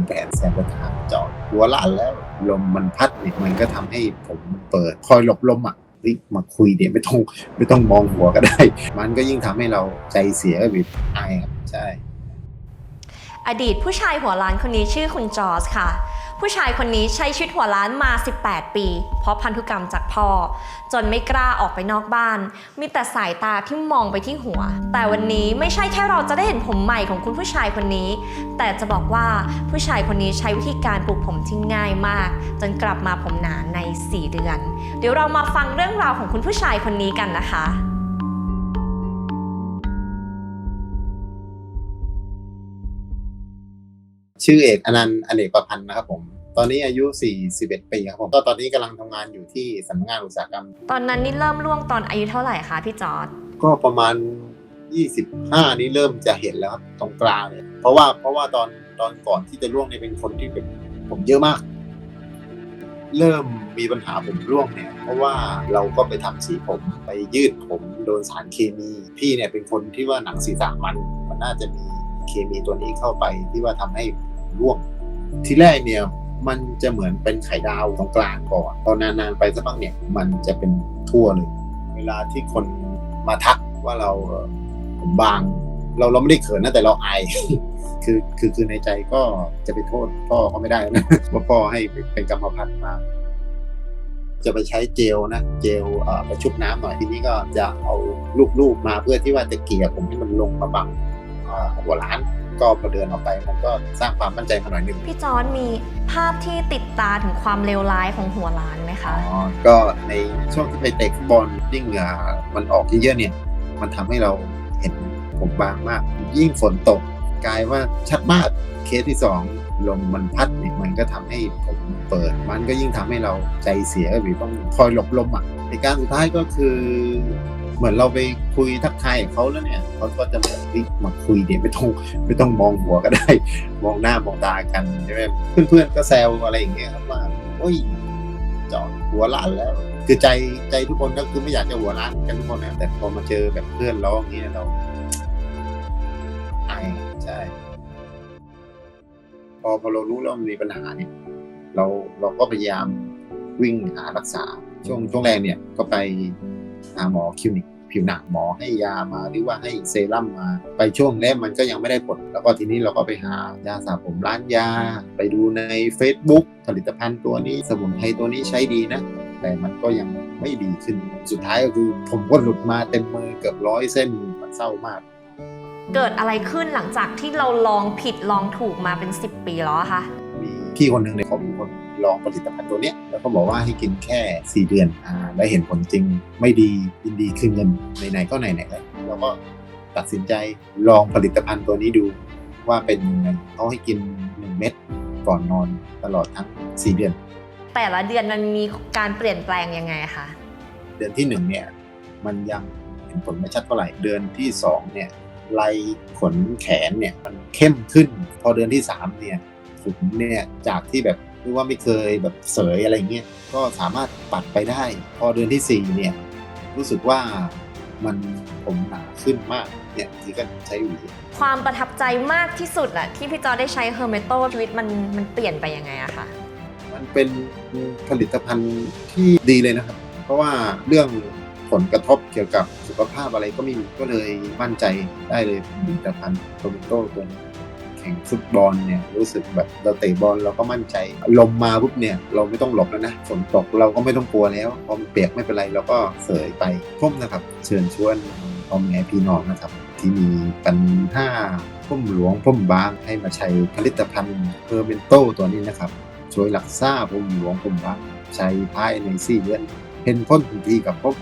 คุณแผนแซมก็ถางจอดหัวล้านแล้ว ลมมันพัดเนี่ยมันก็ทำให้ผมเปิดคอยหลบลมอะรีบมาคุยเดี๋ยวไม่ต้องไม่ต้องมองหัวก็ได้ มันก็ยิ่งทำให้เราใจเสียบิดอายครับใช่ อดีตผู้ชายหัวล้านคนนี้ชื่อคุณจอร์สค่ะ ผู้ชายคนนี้ใช้ชีวิตหัวล้านมา 18 ปี เพราะพันธุกรรมจากพ่อ จนไม่กล้าออกไปนอกบ้าน มีแต่สายตาที่มองไปที่หัว แต่วันนี้ไม่ใช่แค่เราจะได้เห็นผมใหม่ของคุณผู้ชายคนนี้ แต่จะบอกว่าผู้ชายคนนี้ใช้วิธีการปลูกผมที่ง่ายมาก จนกลับมาผมหนาใน 4 เดือน เดี๋ยวเรามาฟังเรื่องราวของคุณผู้ชายคนนี้กันนะคะ ชื่อเอกอนันต์อเนกประพันธ์นะครับผมตอนนี้อายุ 41 ปีครับผมก็ตอนนี้กำลังทำงานอยู่ที่สำนักงานอุตสาหกรรม ตอนนั้นนี่เริ่มล่วงตอนอายุเท่าไหร่คะพี่จอร์ดก็ประมาณ 25 นี้เริ่มจะเห็นแล้วครับตรงกลางเนี่ยเพราะว่าเพราะว่าตอนตอนก่อนที่จะร่วงเนี่ยเป็นคนที่เป็นผมเยอะมาก เริ่มมีปัญหาผมร่วงเนี่ย เพราะว่าเราก็ไปทำสีผมไปยืดผมโดนสารเคมี พี่เนี่ยเป็นคนที่ว่าหนังศีรษะมัน มันน่าจะมีเคมีตัวนี้เข้าไปที่ว่าทำให้ ร่วงที่แรกเนี่ยมันจะเหมือนเป็นไข่ดาวตรงกลางก่อนพอนานๆไปสักพักเนี่ยมันจะเป็นทั่วเลย เวลาที่คนมาทักว่าเราผมบาง เราเราไม่ได้เขินนะแต่เราอายคือคือคือในใจก็จะไปโทษพ่อเขาไม่ได้นะว่าพ่อให้เป็นกรรมพันธุ์มา จะไปใช้เจลนะเจลประชุบน้ำหน่อยทีนี้ก็จะเอาลูกๆมาเพื่อที่ว่าจะเกลี่ยผมให้มันลงมาบังหัวล้าน ก็พอเดินออกไปมันก็สร้างความมั่นใจมาหน่อยหนึงพี่จอร์ดมีภาพที่ติดตาถึงความเลวร้ายของหัวล้านไหมคะอ๋อก็ในช่วงที่ไปเตะฟุตบอลยิ่งเหงื่อมันออกเยอะๆเนี่ยมันทำให้เราเห็นผมบางมาก ยิ่งฝนตกกลายว่าชัดมากเคสที่สองลมมันพัดเนี่ยมันก็ทำให้ผมเปิด มันก็ยิ่งทำให้เราใจเสียหรือต้องคอยหลบลมอะในการสุดท้ายก็คือ เหมือนเราไปคุยทักทายเขาแล้วเนี่ยเขาก็จะแบบมาคุยเดี๋ยวไม่ต้องไม่ต้องมองหัวก็ได้ มองหน้ามองตากันใช่ไหมเพื่อนๆก็แซวอะไรอย่างเงี้ยครับว่าโอ้ยจอดหัวล้านแล้ว คือใจใจทุกคนก็คือไม่อยากจะหัวล้านกันทุกคนนะแต่พอมาเจอแบบเพื่อนร้องอย่างนี้เราไอายใช่พอพอเรารู้แล้วมันมีปัญหาเนี่ยเราเราก็พยายามวิ่งหารักษาช่วงช่วงแรกเนี่ยก็ไป หาหมอคลินิกผิวหนังหมอให้ยามาหรือว่าให้เซรั่มมา ไปช่วงแรกมันก็ยังไม่ได้ผล แล้วก็ทีนี้เราก็ไปหายาสระผมร้านยา ไปดูใน Facebook ผลิตภัณฑ์ตัวนี้สมุนไพรตัวนี้ใช้ดีนะ แต่มันก็ยังไม่ดีขึ้น สุดท้ายก็คือผมก็หลุดมาเต็มมือเกือบร้อยเส้นมันเศร้ามาก เกิดอะไรขึ้นหลังจากที่เราลองผิดลองถูกมาเป็น 10 ปีแล้วคะ พี่คนหนึ่งเนี่ยเขาเป็นคนลองผลิตภัณฑ์ตัวเนี้ยแล้วก็บอกว่าให้กินแค่ 4 เดือนอ่าได้เห็นผลจริงไม่ดียินดีคืนเงินไหนๆก็ไหนๆแล้วเราก็ตัดสินใจลองผลิตภัณฑ์ตัวนี้ดูว่าเป็นยังไงเขาให้กิน 1 เม็ดก่อนนอนตลอดทั้ง 4 เดือน แต่ละเดือนมันมีการเปลี่ยนแปลงยังไงคะเดือนที่1เนี่ยมันยังเห็นผลไม่ชัดเท่าไหร่เดือนที่2เนี่ยลายขนแขนเนี่ยมันเข้มขึ้น พอเดือนที่3เนี่ย ผมเนี่ยจากที่แบบเรียกว่าไม่เคยแบบเสยอะไรเงี้ยก็สามารถปัดไปได้ พอเดือนที่4เนี่ยรู้สึกว่ามันผมหนาขึ้นมากเนี่ยที่ก็ใช้หวีความประทับใจมากที่สุดอะที่พี่จอร์ดได้ใช้เฮอร์เมโตชีวิตมันมันเปลี่ยนไปยังไงอะคะมันเป็นผลิตภัณฑ์ที่ดีเลยนะครับ เพราะว่าเรื่องผลกระทบเกี่ยวกับสุขภาพอะไรก็ไม่มีก็เลยมั่นใจได้เลยผลิตภัณฑ์โตมิโต้ตัวนี้ แข่งฟุตบอลเนี่ยรู้สึกแบบเราเตะบอลเราก็มั่นใจลมมาปุ๊บเนี่ยเราไม่ต้องหลบแล้วนะฝนตกเราก็ไม่ต้องกลัวแล้วพอมันเปียกไม่เป็นไรเราก็เสยไปพุ่มนะครับ เชิญชวนพ่อแม่พี่น้องนะครับที่มีปัญหาพุ่มหลวงพุ่มบางให้มาใช้ผลิตภัณฑ์เพอร์เมนโตตัวนี้นะครับช่วยรักษาผมหลวงผมบางใช้ภายในสี่เดือนเห็นพ้นทันทีกับพบ